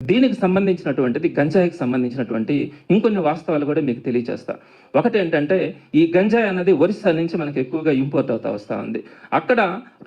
దీనికి సంబంధించినటువంటిది గంజాయికి సంబంధించినటువంటి ఇంకొన్ని వాస్తవాలు కూడా మీకు తెలియజేస్తా ఒకటి ఏంటంటే ఈ గంజాయి అనేది ఒరిస్సా నుంచి మనకి ఎక్కువగా ఇంపోర్ట్ అవుతా వస్తూ ఉంది. అక్కడ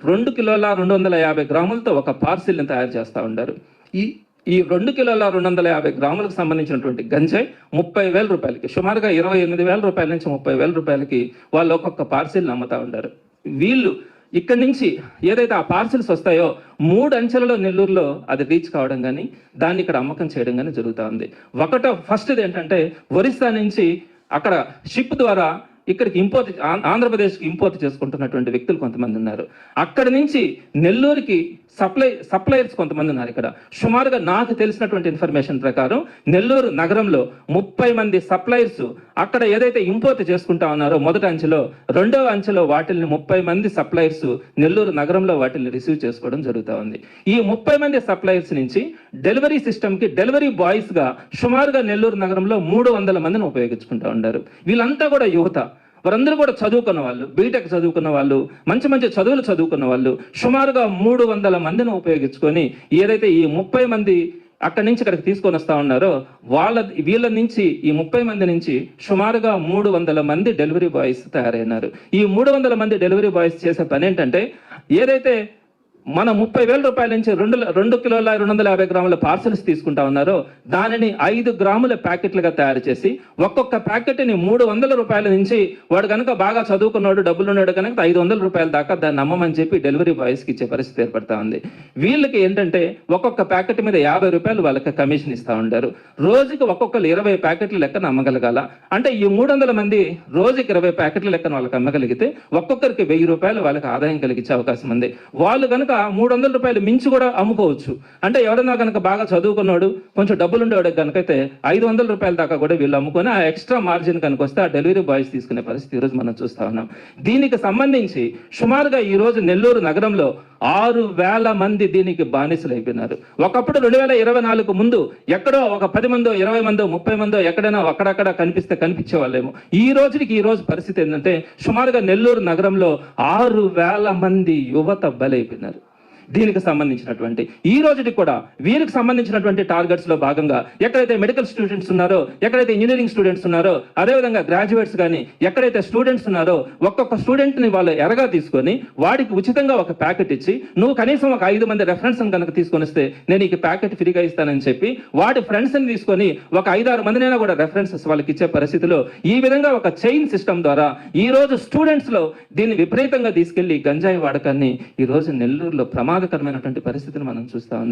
రెండు కిలోల రెండు వందల యాభై గ్రాములతో ఒక పార్సిల్ని తయారు చేస్తూ ఉంటారు ఈ ఈ రెండు కిలోల రెండు వందల యాభై గ్రాములకు సంబంధించినటువంటి గంజాయి ముప్పై వేల రూపాయలకి సుమారుగా ఇరవై ఎనిమిది వేల రూపాయల నుంచి ముప్పై వేల రూపాయలకి వాళ్ళు ఒక్కొక్క పార్సిల్ని అమ్ముతా ఉంటారు వీళ్ళు ఇక్కడి నుంచి ఏదైతే ఆ పార్సిల్స్ వస్తాయో మూడు అంచెలలో నెల్లూరులో అది రీచ్ కావడం కానీ దాన్ని ఇక్కడ అమ్మకం చేయడం కానీ జరుగుతూ ఉంది. ఒకటో ఫస్ట్ది ఏంటంటే ఒరిస్సా నుంచి అక్కడ షిప్ ద్వారా ఇక్కడికి ఇంపోర్ట్ ఆంధ్రప్రదేశ్కి ఇంపోర్ట్ చేసుకుంటున్నటువంటి వ్యక్తులు కొంతమంది ఉన్నారు. అక్కడి నుంచి నెల్లూరుకి సప్లై సప్లయర్స్ కొంతమంది ఉన్నారు ఇక్కడ. సుమారుగా నాకు తెలిసినటువంటి ఇన్ఫర్మేషన్ ప్రకారం నెల్లూరు నగరంలో ముప్పై మంది సప్లయర్స్ అక్కడ ఏదైతే ఇంపోర్ట్ చేసుకుంటా ఉన్నారో మొదటి అంచెలో రెండవ అంచెలో వాటిల్ని ముప్పై మంది సప్లయర్స్ నెల్లూరు నగరంలో వాటిని రిసీవ్ చేసుకోవడం జరుగుతూ ఉంది. ఈ ముప్పై మంది సప్లయర్స్ నుంచి డెలివరీ సిస్టమ్కి డెలివరీ బాయ్స్గా సుమారుగా నెల్లూరు నగరంలో మూడు వందల మందిని ఉపయోగించుకుంటా ఉన్నారు. వీళ్ళంతా కూడా యువత. వారందరూ కూడా చదువుకున్న వాళ్ళు బీటెక్ చదువుకున్న వాళ్ళు మంచి మంచి చదువులు చదువుకున్న వాళ్ళు సుమారుగా మూడు వందల మందిని ఉపయోగించుకొని ఏదైతే ఈ ముప్పై మంది అక్కడి నుంచి ఇక్కడికి తీసుకొని వస్తా ఉన్నారో వాళ్ళ వీళ్ళ నుంచి ఈ ముప్పై మంది నుంచి సుమారుగా మూడు వందల మంది డెలివరీ బాయ్స్ తయారైనారు. ఈ మూడు వందల మంది డెలివరీ బాయ్స్ చేసే పని ఏంటంటే ఏదైతే మన ముప్పై వేల రూపాయల నుంచి రెండు రెండు కిలోల రెండు వందల యాభై గ్రాముల పార్సల్స్ తీసుకుంటా ఉన్నారో దానిని ఐదు గ్రాముల ప్యాకెట్లుగా తయారు చేసి ఒక్కొక్క ప్యాకెట్ని మూడు వందల రూపాయల నుంచి వాడు కనుక బాగా చదువుకున్నాడు డబ్బులు ఉన్నాడు కనుక ఐదు వందల రూపాయల దాకా దాన్ని నమ్మమని చెప్పి డెలివరీ బాయ్స్కి ఇచ్చే పరిస్థితి ఏర్పడతా ఉంది. వీళ్ళకి ఏంటంటే ఒక్కొక్క ప్యాకెట్ మీద యాభై రూపాయలు వాళ్ళకి కమిషన్ ఇస్తా ఉంటారు రోజుకి ఒక్కొక్కరు ఇరవై ప్యాకెట్ల లెక్కన అమ్మగలగాల అంటే ఈ మూడు వందల మంది రోజుకి ఇరవై ప్యాకెట్ల లెక్కన వాళ్ళకి అమ్మగలిగితే ఒక్కొక్కరికి వెయ్యి రూపాయలు వాళ్ళకి ఆదాయం కలిగించే అవకాశం ఉంది. వాళ్ళు కనుక మూడు వందల రూపాయలు మించి కూడా అమ్ముకోవచ్చు. అంటే ఎవడన్నా కనుక బాగా చదువుకున్నాడు కొంచెం డబ్బులు ఉండేవాడు కనుకైతే ఐదు వందల రూపాయల దాకా కూడా వీళ్ళు అమ్ముకొని ఆ ఎక్స్ట్రా మార్జిన్ కనుక వస్తే ఆ డెలివరీ బాయ్స్ తీసుకునే పరిస్థితి ఈరోజు మనం చూస్తా ఉన్నాం. దీనికి సంబంధించి సుమారుగా ఈ రోజు నెల్లూరు నగరంలో ఆరు వేల మంది దీనికి బానిసలు అయిపోయినారు. ఒకప్పుడు రెండు వేల ఇరవై నాలుగు ముందు ఎక్కడో ఒక పది మందో ఇరవై మందో ముప్పై మందో ఎక్కడైనా అక్కడక్కడ కనిపిస్తే కనిపించే వాళ్ళేమో ఈ రోజుకి ఈ రోజు పరిస్థితి ఏంటంటే సుమారుగా నెల్లూరు నగరంలో ఆరు వేల మంది యువత బలైపోయినారు. దీనికి సంబంధించినటువంటి. ఈ రోజుకి కూడా వీరికి సంబంధించినటువంటి టార్గెట్స్లో భాగంగా ఎక్కడైతే మెడికల్ స్టూడెంట్స్ ఉన్నారో ఎక్కడైతే ఇంజనీరింగ్ స్టూడెంట్స్ ఉన్నారో అదేవిధంగా గ్రాడ్యుయేట్స్ కానీ ఎక్కడైతే స్టూడెంట్స్ ఉన్నారో ఒక్కొక్క స్టూడెంట్ని వాళ్ళు ఎరగా తీసుకొని వాడికి ఉచితంగా ఒక ప్యాకెట్ ఇచ్చి నువ్వు కనీసం ఒక ఐదు మంది రెఫరెన్స్ కనుక తీసుకొని వస్తే నేను ఈ ప్యాకెట్ ఫ్రీగా ఇస్తానని చెప్పి వాడి ఫ్రెండ్స్ని తీసుకొని ఒక ఐదారు మందినైనా కూడా రెఫరెన్సెస్ వాళ్ళకి ఇచ్చే పరిస్థితిలో ఈ విధంగా ఒక చైన్ సిస్టమ్ ద్వారా ఈ రోజు స్టూడెంట్స్లో దీన్ని విపరీతంగా తీసుకెళ్ళి గంజాయి వాడకాన్ని ఈ రోజు నెల్లూరులో ప్రమాదకరమైనటువంటి పరిస్థితిని మనం చూస్తా ఉన్నాం.